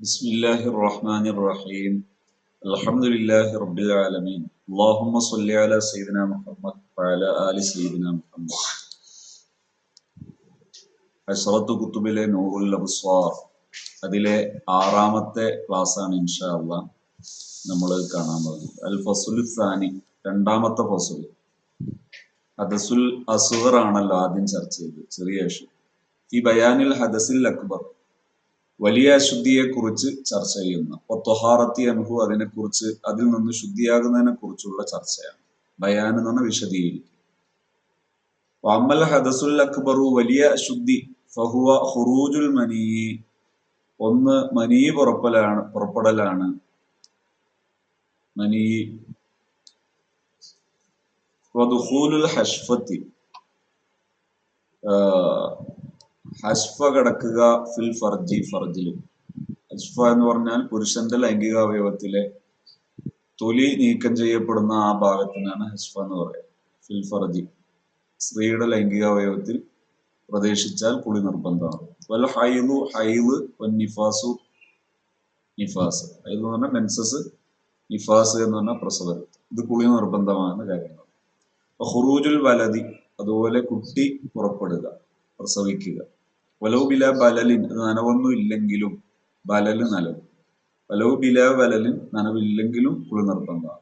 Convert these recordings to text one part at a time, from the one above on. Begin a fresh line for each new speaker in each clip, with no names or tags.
بسم الله الرحمن الرحيم الحمد لله رب العالمين اللهم صل على سيدنا محمد وعلى آل سيدنا محمد അഷറത്ത് കുത്തുബിലെ നൂറുൽ അബ്സ്വാർ അതിലെ ആറാമത്തെ ക്ലാസ്സാണ് ഇൻഷാ അള്ളാ നമ്മൾ കാണാൻ പോകുന്നത് അൽ ഫസുൽ സാനി രണ്ടാമത്തെ ഫസുൽ ഹദസുൽ അസുഹർ ആണല്ലോ ആദ്യം ചർച്ച ചെയ്തത് ചെറിയ അഷു ഈ ബയാനിൽ ഹദസിൽ അക്ബർ വലിയ ശുദ്ധിയെക്കുറിച്ച് ചർച്ച ചെയ്യുന്ന. തൊഹാറത്തി അനുഭവ അതിനെക്കുറിച്ച് അതിൽ നിന്ന് ശുദ്ധിയാകുന്നതിനെ കുറിച്ചുള്ള ചർച്ചയാണ്. ബയാൻ എന്ന് പറഞ്ഞാൽ വിശദീകരിക്കും. ഹദസുൽ അക്ബറു വലിയ ശുദ്ധി ഫഹുവ ഹുറൂജുൽ മനി ഒന്ന് മനി പുറപ്പെടലാണ് പുറപ്പെടലാണ്. മനി ഹഷ്ഫത്തി ഹഷ്ഫ കടക്കുക ഫിൽ ഫർജി ഫർജിലും. ഹസ്ഫ എന്ന് പറഞ്ഞാൽ പുരുഷന്റെ ലൈംഗിക അവയവത്തിലെ തൊലി നീക്കം ചെയ്യപ്പെടുന്ന ആ ഭാഗത്തിനാണ് ഹസ്ഫ എന്ന് പറയുന്നത്. ഫിൽ ഫർജി. സ്ത്രീയുടെ ലൈംഗിക അവയവത്തിൽ പ്രവേശിച്ചാൽ കുളി നിർബന്ധമാണ്. വല്ല ഹൈലു ഹൈൽ നിഫാസു നിഫാസ്. ഹൈൽ എന്ന് പറഞ്ഞാൽ മെൻസസ് നിഫാസ് എന്ന് പറഞ്ഞാൽ പ്രസവം. ഇത് കുളി നിർബന്ധമാണ് കാര്യങ്ങൾ. ഹുറൂജുൽ വലതി അതുപോലെ കുട്ടി പുറപ്പെടുക പ്രസവിക്കുക. വലവ് ബില ബലലിൻ നനവൊന്നും ഇല്ലെങ്കിലും ബലല് നനവ്. വലവ് ബില ബലലിൻ നനവില്ലെങ്കിലും കുളി നിർബന്ധമാണ്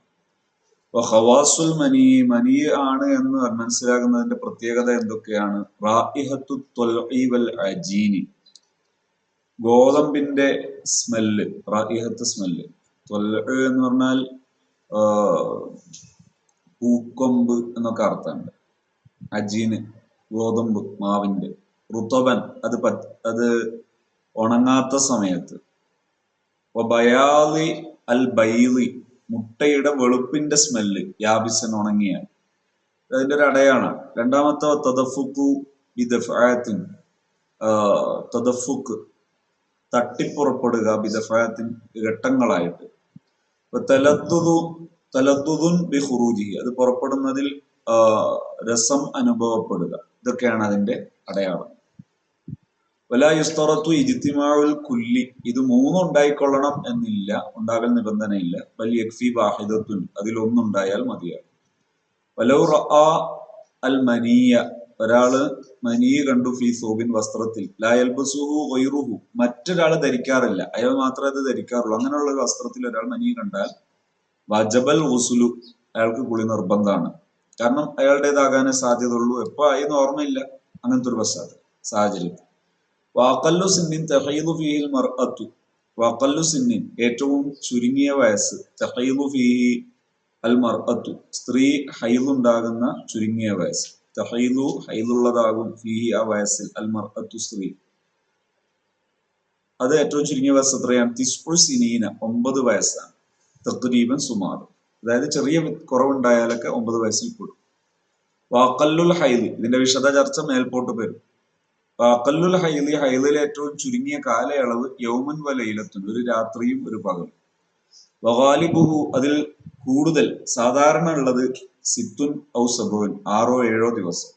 അപ്പൊ ഹവാസുൽ മനി മനി ആണ് എന്ന് മനസ്സിലാകുന്നതിന്റെ പ്രത്യേകത എന്തൊക്കെയാണ്? അജീനി. ഗോതമ്പിന്റെ സ്മെല്ല് റായിഹത്ത് സ്മെല്ല്. എന്ന് പറഞ്ഞാൽ പൂക്കൊമ്പ് എന്നൊക്കെ അർത്ഥമുണ്ട്. അജീന് ഗോതമ്പ് മാവിന്റെ. റുത്തബൻ അത് അത് ഉണങ്ങാത്ത സമയത്ത്. ബയാലി അൽ ബൈലി മുട്ടയുടെ വെളുപ്പിന്റെ സ്മെല്ല് യാബിസൻ ഉണങ്ങിയാൽ അതിന്റെ ഒരു അടയാണ്. രണ്ടാമത്തെ തദഫുക്കു ബിദഫായത്തിൻ തദഫുക്ക് തട്ടിപ്പുറപ്പെടുക ബിദഫായത്തിൻ ഘട്ടങ്ങളായിട്ട്. തലത്തുതു തലത്തുതുൻ അത് പുറപ്പെടുന്നതിൽ രസം അനുഭവപ്പെടുക. ഇതൊക്കെയാണ് അതിന്റെ അടയാളം. വലായുസ്തറത്തു ഇജിത്തിമാവുൽ കുല്ലി. ഇത് മൂന്നും ഉണ്ടായിക്കൊള്ളണം എന്നില്ല. ഉണ്ടാകൽ നിബന്ധനയില്ല. ബൽ യക്ഫി വാഹിദത്തുൻ. അതിൽ ഒന്നുണ്ടായാൽ മതിയാകും. വലൗ അൽ മനിയ. ഒരാൾ മനിയ കണ്ടു ഫി സോബിൻ വസ്ത്രത്തിൽ. ലായൽബസുഹു വൈറുഹു മറ്റൊരാൾ ധരിക്കാറില്ല. അയാൾ മാത്രമേ അത് ധരിക്കാറുള്ളൂ. അങ്ങനെയുള്ള ഒരു വസ്ത്രത്തിൽ ഒരാൾ മനീ കണ്ടാൽ വജബൽ ഉസുലു അയാൾക്ക് കുളി നിർബന്ധമാണ്. കാരണം അയാളുടേതാകാനേ സാധ്യതയുള്ളൂ. എപ്പോ ആയെന്ന് ഓർമ്മയില്ല. അങ്ങനത്തെ ഒരു പശ്ചാത്തലം. സാഹചര്യം. വാക്കല്ലു സിന്നിൻ തെഹൈലു ഫീഹിൽ മർഅത്തു. വാക്കല്ലു സിന്നിൻ ഏറ്റവും ചുരുങ്ങിയ വയസ്സ് തെഹൈലു ഫിഹി അൽ മർഅത്തു. സ്ത്രീ ഹൈലുണ്ടാകുന്ന ചുരുങ്ങിയ വയസ്സ്. തെഹൈലു ഹൈലുള്ളതാകും ഫീഹി ആ വയസ്സിൽ അൽ മർഅത്തു സ്ത്രീ. അത് ഏറ്റവും ചുരുങ്ങിയ വയസ്സ് എത്രയാണ്? തിസ്പുൾ സിനീന ഒമ്പത് വയസ്സാണ്. തക്രീബൻ സുമാർ അതായത് ചെറിയ കുറവുണ്ടായാലൊക്കെ ഒമ്പത് വയസ്സിൽ കൂടും. വാക്കല്ലുൽ ഹൈദ് ഇതിന്റെ വിശദ ചർച്ച മേൽപോട്ട് വരും. വാക്കല്ലുൽ ഹൈലി ഹൈലിലെ ഏറ്റവും ചുരുങ്ങിയ കാലയളവ് യൗമൻ വലയിലെത്തുന്നു ഒരു രാത്രിയും ഒരു പകലും. വഹാലിബുഹു അതിൽ കൂടുതൽ സാധാരണ ഉള്ളത് സിത്തുൻ ഔ സബുൻ ആറോ ഏഴോ ദിവസം.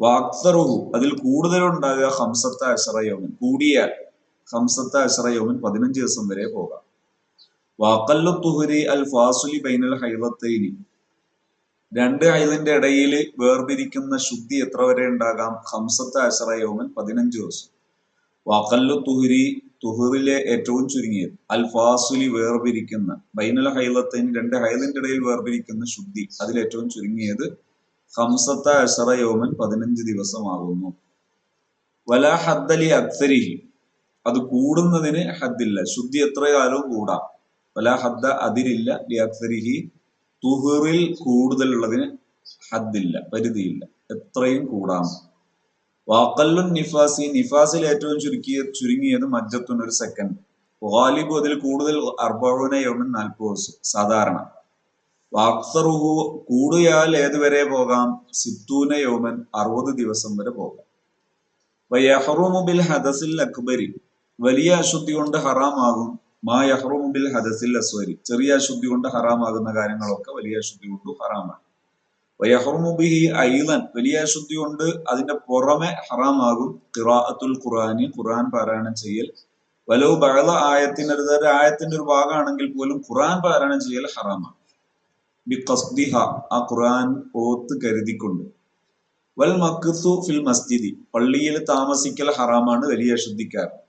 വാക്തറുഹു അതിൽ കൂടുതൽ ഉണ്ടാകുക ഹംസത്ത അഷറ യൗമൻ കൂടിയാൽ ഹംസത്ത അഷറ യൗമൻ പതിനഞ്ച് ദിവസം വരെ പോകാം. വാക്കല്ലു തുഹരി അൽ ഫാസുലി ബൈനൽ ഹൈലത്തൈനി രണ്ട് ഹൈലിന്റെ ഇടയിൽ വേർതിരിക്കുന്ന ശുദ്ധി എത്ര വരെ ഉണ്ടാകാം? ഹംസത്ത് അശ്രയോമൻ യോമൻ പതിനഞ്ച് ദിവസം. വാക്കല്ലു തുഹരി തുഹറിലെ ഏറ്റവും ചുരുങ്ങിയത്. അൽഫാസുലി വേർപിരിക്കുന്ന ബൈനൽ ഹൈലത്തിന് രണ്ട് ഹൈലിന്റെ ഇടയിൽ വേർപിരിക്കുന്ന ശുദ്ധി അതിൽ ഏറ്റവും ചുരുങ്ങിയത് ഹംസത്ത അഷറ യോമൻ പതിനഞ്ച് ദിവസമാകുന്നു. വല ഹദ്ദലി അക്സരിഹി അത് കൂടുന്നതിന് ഹദ്ദില്ല. ശുദ്ധി എത്ര കാലവും കൂടാം. വല ഹദ്ദ അതിരില്ല. ലിയക്സരിഹി തുഹറിൽ കൂടുതലുള്ളതിന് ഹദ്ദില്ല പരിധിയില്ല. എത്രയും കൂടാം. വാക്കല്ലുൻ നിഫാസി നിഫാസിൽ ഏറ്റവും ചുരുക്കിയ ചുരുങ്ങിയത് മജ്ജത്തുൻ ഒരു സെക്കൻഡ്. വാലിബു അതിൽ കൂടുതൽ അർബോന യൗമൻ നാൽപ്പത് ദിവസം സാധാരണ. വാക്സറുഹു കൂടിയാൽ ഏതുവരെ പോകാം? സിത്തൂന യോമൻ അറുപത് ദിവസം വരെ പോകാം. വയഹറുമുബിൽ ഹദസിൽ അക്ബരി വലിയ അശുദ്ധി കൊണ്ട് ഹറാമാകും. മാ യഹ്റുമുബിൽ ഹദസിൽ അസ്വരി. ചെറിയ അശുദ്ധി കൊണ്ട് ഹറാമാകുന്ന കാര്യങ്ങളൊക്കെ വലിയ അശുദ്ധി കൊണ്ട് ഹറാമാണ്. വയഹ്റുമുബിഹി ഐലൻ. വലിയ അശുദ്ധി കൊണ്ട് അതിന്റെ പുറമെ ഹറാമാകും. ഖിറാഅത്തുൽ ഖുർആനി. ഖുർആൻ പാരായണം ചെയ്യൽ. വലവ് ബഹള ആയത്തിന് ഒരു ആയത്തിന്റെ ഒരു ഭാഗമാണെങ്കിൽ പോലും ഖുർആൻ പാരായണം ചെയ്യൽ ഹറാമാണ്. ബി ഖസ്ദിഹ. ആ ഖുർആൻ ഓത്ത് കരുതിക്കൊണ്ട്. വൽ മക്സു ഫിൽ മസ്ജിദി. പള്ളിയിൽ താമസിക്കൽ ഹറാമാണ് വലിയ അശുദ്ധിക്കാരൻ.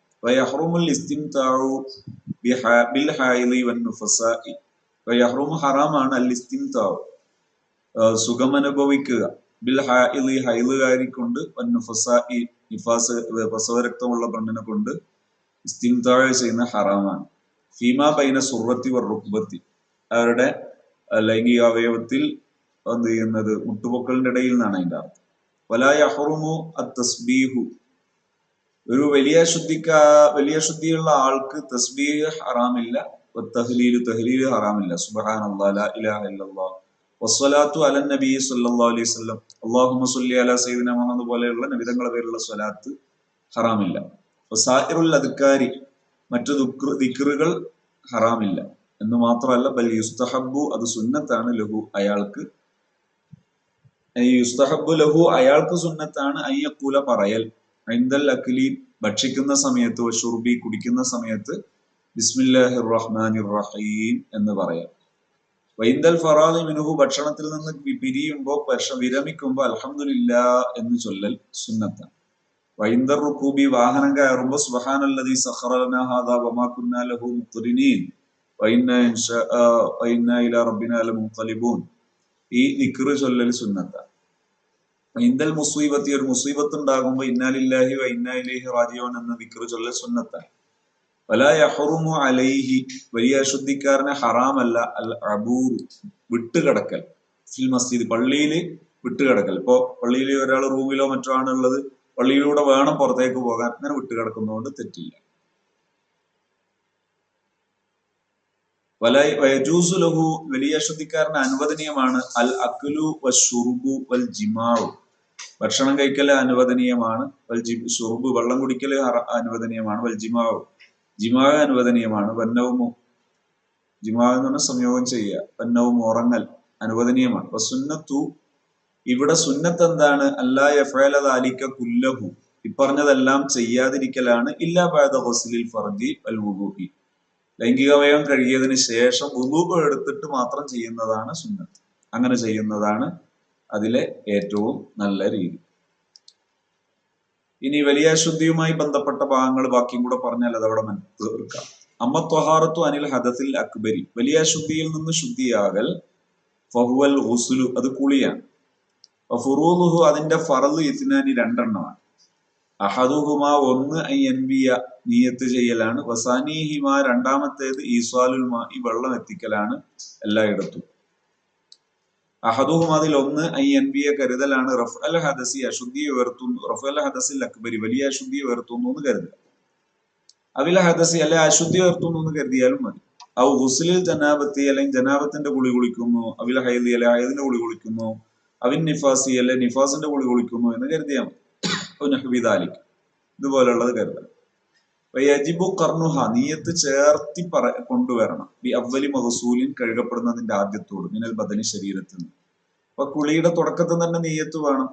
ഹറാമാണ് അൽ ഇസ്തിംതാഉ. ആ, സുഖമനുഭവിക്കുക. ബിൽ ഹായിലി ഹൈലുകാരി കൊണ്ട് നിഫാസ് പ്രസവരക്തമുള്ള പെണ്ണിനെ കൊണ്ട് ഇസ്തിംതാഴ് ചെയ്യുന്ന ഹറാമാണ്. ഫീമ ബൈന സുറത്തി വർ റുക്ബത്തി. അവരുടെ ലൈംഗിക അവയവത്തിൽ എന്ത് ചെയ്യുന്നത്? മുട്ടുപൊക്കളിന്റെ ഇടയിൽ നിന്നാണ് അതിന്റെ അർത്ഥം. വലായ അഹറുമു തസ്ബീഹു. ഒരു വലിയ ശുദ്ധിക്ക വലിയ ശുദ്ധിയുള്ള ആൾക്ക് തസ്ബീഹ് ഹറാമില്ല. തഹ്ലീൽ തഹ്ലീൽ ഹറാമില്ല. സുബഹാൻ ലാ ഇലാഹ ഇല്ലല്ലാഹ്. വസ്വലാത്തു അലൻ നബി സല്ലല്ലാഹു അലൈഹി വസല്ലം. അല്ലാഹുമ്മ സല്ലി അലാ സയ്യിദിന മുഹമ്മദ് പോലെയുള്ള നബിതങ്ങളെ പേരുള്ള സ്വലാത്ത് ഹറാമില്ല. വസായിറുൽ അദ്കാരി മറ്റു ദുക്ർ ദിക്റുകൾ ഹറാമില്ല. എന്ന് മാത്രമല്ല ബൽ യുസ്തഹബു അത് സുന്നത്താണ് ലഹു അയാൾക്ക്. യുസ്തഹബു ലഹു അയാൾക്ക് സുന്നത്താണ് അയ്യക്കൂല പറയൽ. ഐന്ദൽ അഖിലി ഭക്ഷിക്കുന്ന സമയത്ത് ഷുർബി കുടിക്കുന്ന സമയത്ത് ബിസ്മില്ലാഹിർ റഹ്മാനിർ റഹീം എന്ന് പറയാം. വൈന്ദൽ ഫറാദി മിനുഹു ഭക്ഷണത്തിൽ നിന്ന് പിരിയുമ്പോൾ പിരിയുമ്പോ വിരമിക്കുമ്പോൾ വിരമിക്കുമ്പോ അൽഹംദുലില്ലാ എന്ന് ചൊല്ലൽ സുന്നത്താണ്. വൈന്ദർ റുക്കൂബി വാഹനം കയറുമ്പോ സുബ്ഹാനല്ലദീ സഖറനാ ഹാദാ വമാ കുന്നാ ലഹു മുഖ്രിനീൻ വൈന്ന ഇൻഷാ വൈന്ന ഇലാ റബ്ബിനാ ലമുൻഖലിബൂൻ ഈ നിക്കറ് ചൊല്ലൽ സുന്നത്താണ്. ഇന്ദൽ മുസീബത്തി ഒരു മുസീബത്ത് ഉണ്ടാകുമ്പോ ഇന്നാലില്ലാഹി വ ഇന്നാലിഹി റാജിഊൻ എന്ന ദിക്റ് ചൊല്ല സുന്നത്താണ്. വലാ യഹ്റുമു അലൈഹി വലിയ അശുദ്ധിക്കാരനെ ഹറാമല്ല അൽ അബൂർ വിട്ടുകിടക്കൽ. ഫിൽ മസ്ജിദ് പള്ളിയിൽ വിട്ടുകിടക്കൽ. ഇപ്പോ പള്ളിയിൽ ഒരാൾ റൂമിലോ മറ്റോ ആണ് ആണുള്ളത് പള്ളിയിലൂടെ വേണം പുറത്തേക്ക് പോകാൻ അങ്ങനെ വിട്ടുകിടക്കുന്നതുകൊണ്ട് തെറ്റില്ല. വലൈ വയജൂസു ലഹു വലിയ അശുദ്ധിക്കാരന് അനുവദനീയമാണ് അൽ അക്ലു ഷുറുബു വൽ ജിമാഉ. ഭക്ഷണം കഴിക്കൽ അനുവദനീയമാണ്. വൽ സുറുബ് വെള്ളം കുടിക്കൽ അനുവദനീയമാണ്. വൽജിമാവ് ജിമാവ് അനുവദനീയമാണ്. വന്നവും ജിമാവ് എന്ന് പറഞ്ഞാൽ സംയോഗം ചെയ്യുക. വന്നവും ഉറങ്ങൽ അനുവദനീയമാണ്. അപ്പൊ സുന്നത്തു ഇവിടെ സുന്നത്ത് എന്താണ്? അല്ലാ യഫഅല താലിക്ക കുല്ലഹു. ഇപ്പറഞ്ഞതെല്ലാം ചെയ്യാതിരിക്കലാണ്. ഇല്ലാ ബഅദ ഗുസ്ലിൽ ഫർജി അൽ വുദൂഇ ലൈംഗികവയം കഴുകിയതിന് ശേഷം വുദൂ എടുത്തിട്ട് മാത്രം ചെയ്യുന്നതാണ് സുന്നത്ത്. അങ്ങനെ ചെയ്യുന്നതാണ് അതിലെ ഏറ്റവും നല്ല രീതി. ഇനി വലിയ ശുദ്ധിയുമായി ബന്ധപ്പെട്ട ഭാഗങ്ങൾ ബാക്കിയും കൂടെ പറഞ്ഞാൽ അതവിടെ അവിടെ തീർക്കാം അമ്മ ത്വഹാറത്തു അനിൽ ഹദത്തിൽ അക്ബരി. വലിയ ശുദ്ധിയിൽ നിന്ന് ശുദ്ധിയാകൽ ഫഹുവൽ ഹുസുലു അത് കുളിയാണ്. ഫുറൂഹു അതിന്റെ ഫറലു ഇസ്നാനി രണ്ടെണ്ണമാണ്. അഹദുഹുമ ഒന്ന് എൻബിയ നീയത്ത് ചെയ്യലാണ്. വസാനിഹിമ രണ്ടാമത്തേത് ഈസ്വാലുൽ മാ ഈ വെള്ളം എത്തിക്കലാണ് എല്ലായിടത്തും. അഹദുഹും അതിൽ ഒന്ന് ഐ എൻബിയ കരുതലാണ്. റഫ് അൽ ഹദസി അശുദ്ധിയെ ഉയർത്തുന്നു. റഫ് അൽ ഹദസിൽ അക്ബരി വലിയ അശുദ്ധിയെ ഉയർത്തുന്നു എന്ന് കരുതുക. അവിൽ ഹദസി അല്ലെ അശുദ്ധി ഉയർത്തുന്നു എന്ന് കരുതിയാലും മതി. ഔ ഹുസ്ലിൽ ജനാബത്തി അല്ലെങ്കിൽ ജനാബത്തിന്റെ കുളി കുളിക്കുന്നു. അവിൽ ഹൈദി അല്ലെ ഹൈദിന്റെ കുളി കുളിക്കുന്നു. അവിൻ നിഫാസി അല്ലെ നിഫാസിന്റെ കുളി കുളിക്കുന്നു എന്ന് കരുതിയാൽ മതി. നഹ്വിദാലിക് ഇതുപോലുള്ളത് കരുതണം. യജിബു കർണുഹ നീയത്ത് ചേർത്തി പറ കൊണ്ടുവരണം. ബി അവലി മഹസൂലിൻ കഴുകപ്പെടുന്നതിന്റെ ആദ്യത്തോട് മിനൽ ബദനി ശരീരത്തിൽ നിന്ന്. അപ്പൊ കുളിയുടെ തുടക്കത്തിൽ തന്നെ നീയത്ത് വേണം.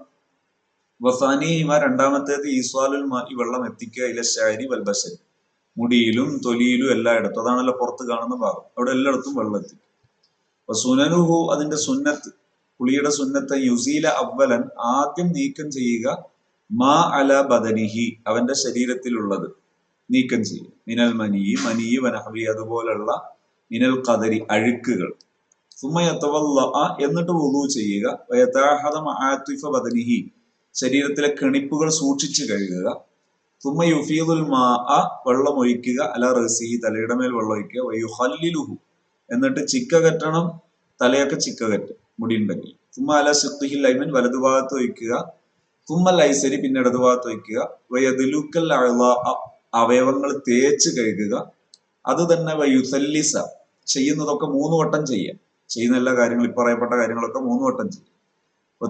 വസാനി ഇമ രണ്ടാമത്തേത് ഈസ്വാലുൽ ഈ വെള്ളം എത്തിക്കുക ഇല ശാരി വൽബശരി മുടിയിലും തൊലിയിലും എല്ലായിടത്തും അതാണല്ലോ പുറത്ത് കാണുന്ന ഭാഗം. അവിടെ എല്ലായിടത്തും വെള്ളം എത്തി. അപ്പൊ സുനനുഹു അതിന്റെ സുന്നത്ത് കുളിയുടെ സുന്നത്ത് യുസീല അവലൻ ആദ്യം നീക്കം ചെയ്യുക മാ അല ബദനിഹി അവന്റെ ശരീരത്തിലുള്ളത്. നീക്കം ചെയ്യും. മിനൽ മനി മനി വനഹവി അതുപോലുള്ള മിനൽ കതരി അഴുക്കുകൾ. സുമയത്തവല്ല എന്നിട്ട് വുളു ചെയ്യുക. വയതാഹദ മആത്തിഫ ബദനിഹി ശരീരത്തിലെ കെണിപ്പുകൾ സൂക്ഷിച്ചു കഴുകുക. തുമ്മ യുഫീദുൽ മാ വെള്ളം ഒഴിക്കുക. അല റസി തലയുടെ മേൽ വെള്ളം ഒഴിക്കുക. വയുഹല്ലിലുഹു എന്നിട്ട് ചിക്ക കെട്ടണം. തലയൊക്കെ ചിക്ക കെട്ടും മുടി ഉണ്ടെങ്കിൽ. തുമ്മ അല സിഖിഹിൽ ലൈമൻ വലതുഭാഗത്ത് ഒഴിക്കുക. തുമ്മ ലൈസരി പിന്നെ ഇടതുഭാഗത്ത് വയ്ക്കുക വയതിലുക്കൽ അവയവങ്ങൾ തേച്ച് കഴുകുക. അത് തന്നെ വയുസല്ലിസ ചെയ്യുന്നതൊക്കെ മൂന്ന് വട്ടം ചെയ്യാം. ചെയ്യുന്ന എല്ലാ കാര്യങ്ങളും ഇപ്പൊ പറയപ്പെട്ട കാര്യങ്ങളൊക്കെ മൂന്ന് വട്ടം ചെയ്യും.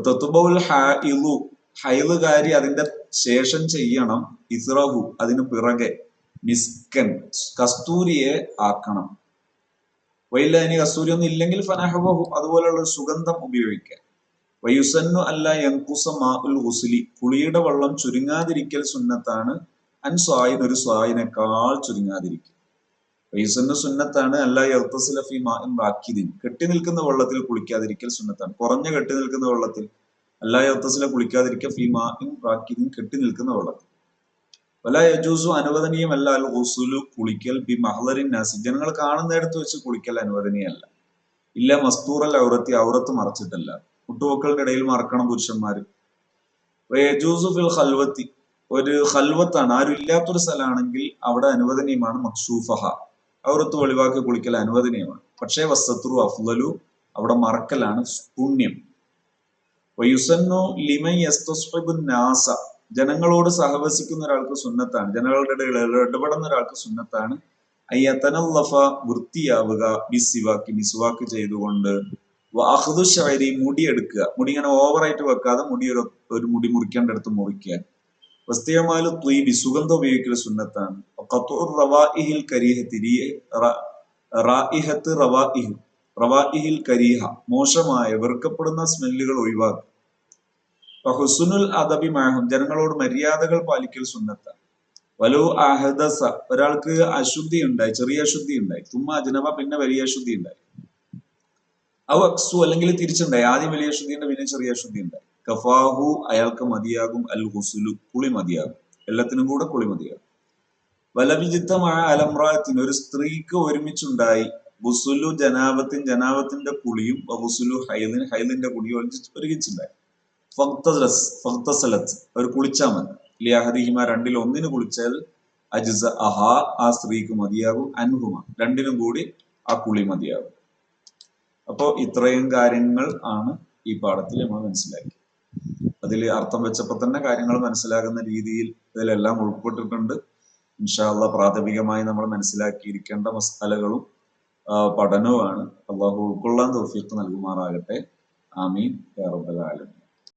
തൊത്തുബൗൽ ഹൈലു ഹൈലുകാരി അതിന്റെ ശേഷം ചെയ്യണം. ഇസ്റഹു അതിന് പിറകെ മിസ്കൻ കസ്തൂരിയെ ആക്കണം. വൈല ഇനി കസ്തൂരി ഒന്നും ഇല്ലെങ്കിൽ ഫനഹബഹു അതുപോലെയുള്ള സുഗന്ധം ഉപയോഗിക്കാം. വയുസന്നു അല്ല യങ്കുസ മാ ഉൽ ഹുസുലി കുളിയുടെ വെള്ളം ചുരുങ്ങാതിരിക്കൽ സുന്നത്താണ് അൻ സ്വായിൻ ഒരു സ്വായിനേക്കാൾ ചുരുങ്ങാതിരിക്കും. റീസന്റെ സുന്നത്താണ് അല്ല യർത്തസിലഫി മാക്കിദിൻ കെട്ടി നിൽക്കുന്ന വെള്ളത്തിൽ കുളിക്കാതിരിക്കൽ സുന്നത്താണ്. കുറഞ്ഞ കെട്ടി നിൽക്കുന്ന വെള്ളത്തിൽ അല്ല യർത്തസില കുളിക്കാതിരിക്കുക ഫി മാഇൻ റാക്കിദിൻ കെട്ടി നിൽക്കുന്ന വെള്ളത്തിൽ. വല യജൂസു അനുവദനീയമല്ല അൽ ഹുസുലു കുളിക്കൽ ബി മഹ്ലറിൻ നാസി. ജനങ്ങൾ കാണുന്നിടത്ത് വെച്ച് കുളിക്കൽ അനുവദനീയമല്ല ഇല്ല മസ്തൂറൽ ഔറത്തി ഔറത്ത് മറച്ചിട്ടല്ല. കുട്ടുമക്കളുടെ ഇടയിൽ മറക്കണം പുരുഷന്മാര്. യജൂസു ഫിൽ ഖൽവത്തി ഒരു ഹൽവത്താണ് ആരും ഇല്ലാത്തൊരു സ്ഥലമാണെങ്കിൽ അവിടെ അനുവദനീയമാണ് മക്സൂഫഹ. ഔറത്ത് ഒളിവാക്കി കുളിക്കൽ അനുവദനീയമാണ്. പക്ഷേ വസ്തത്രു അഫ്ലലു അവിടെ മറക്കലാണ് പുണ്യം ജനങ്ങളോട് സഹവസിക്കുന്ന ഒരാൾക്ക് സുന്നത്താണ്. ജനങ്ങളുടെ ഇടയിൽ ഇടപെടുന്ന ഒരാൾക്ക് സുന്നത്താണ്. അയ്യത്തനല്ലഫ വൃത്തിയാവുക ബിസിവാക്കി മിസ്വാക്ക് ചെയ്തുകൊണ്ട് അഹ്ദു മുടിയെടുക്കുക മുടി ഇങ്ങനെ ഓവറായിട്ട് വെക്കാതെ മുടി ഒരു മുടി മുറിക്കേണ്ടടുത്ത് മുറിക്കുക. വസ്തിയമാൽ ത്വീബി സുഗന്ധം ഉപയോഗിക്കൽ സുന്നത്താണ് റവാഇഹിൽ റവാഇഹിൽ കരീഹ മോശമായ വെറുക്കപ്പെടുന്ന സ്മെല്ലുകൾ ഒഴിവാക്കുക. അദബി മാഹും ജനങ്ങളോട് മര്യാദകൾ പാലിക്കൽ സുന്നത്ത വലു അഹദസ ഒരാൾക്ക് അശുദ്ധി ഉണ്ടായി ചെറിയ അശുദ്ധി ഉണ്ടായി തുമ്മ അജനബ പിന്നെ വലിയ അശുദ്ധി ഉണ്ടായി അവ അക്സു അല്ലെങ്കിൽ തിരിച്ചുണ്ടായി ആദ്യം വലിയ അശുദ്ധി ഉണ്ട് പിന്നെ ചെറിയ അശുദ്ധി ഉണ്ടായി കഫാഹു അയാൾക്ക് മതിയാകും. അൽ ഹുസുലു കുളി മതിയാകും. എല്ലാത്തിനും കൂടെ കുളി മതിയാകും. വലവിചിത്തമായ അലമ്രാത്തിന് ഒരു സ്ത്രീക്ക് ഒരുമിച്ചുണ്ടായി. ബുസുലു ജനാബത്തിൻ ജനാബത്തിന്റെ കുളിയും ബുസുലു ഹൈലിൻ ഹൈലിന്റെ കുളിയും ഒരുമിച്ച് ഒരുമിച്ചുണ്ടായി. ഫക്തസലസ് ഫക്തസലത്ത് അവർ കുളിച്ചാൽ മതി. ലിയാഹദിഹിമ രണ്ടിൽ ഒന്നിന് കുളിച്ചാൽ അജിസ അഹ ആ സ്ത്രീക്ക് മതിയാകും. അൻഹുമ രണ്ടിനും കൂടി ആ കുളി മതിയാകും. അപ്പോ ഇത്രയും കാര്യങ്ങൾ ആണ് ഈ പാഠത്തിൽ നമ്മൾ മനസ്സിലാക്കി അതിൽ അർത്ഥം വെച്ചപ്പോൾ തന്നെ കാര്യങ്ങൾ മനസ്സിലാകുന്ന രീതിയിൽ ഇതിലെല്ലാം ഉൾപ്പെട്ടിട്ടുണ്ട്. ഇൻഷാല്ല പ്രാഥമികമായി നമ്മൾ മനസ്സിലാക്കിയിരിക്കേണ്ട മസാലകളും പഠനവുമാണ്. അള്ളാഹു ഉൾക്കൊള്ളാൻ തോഫിക്ക് നൽകുമാറാകട്ടെ. ആമീൻ. ആലമീൻ.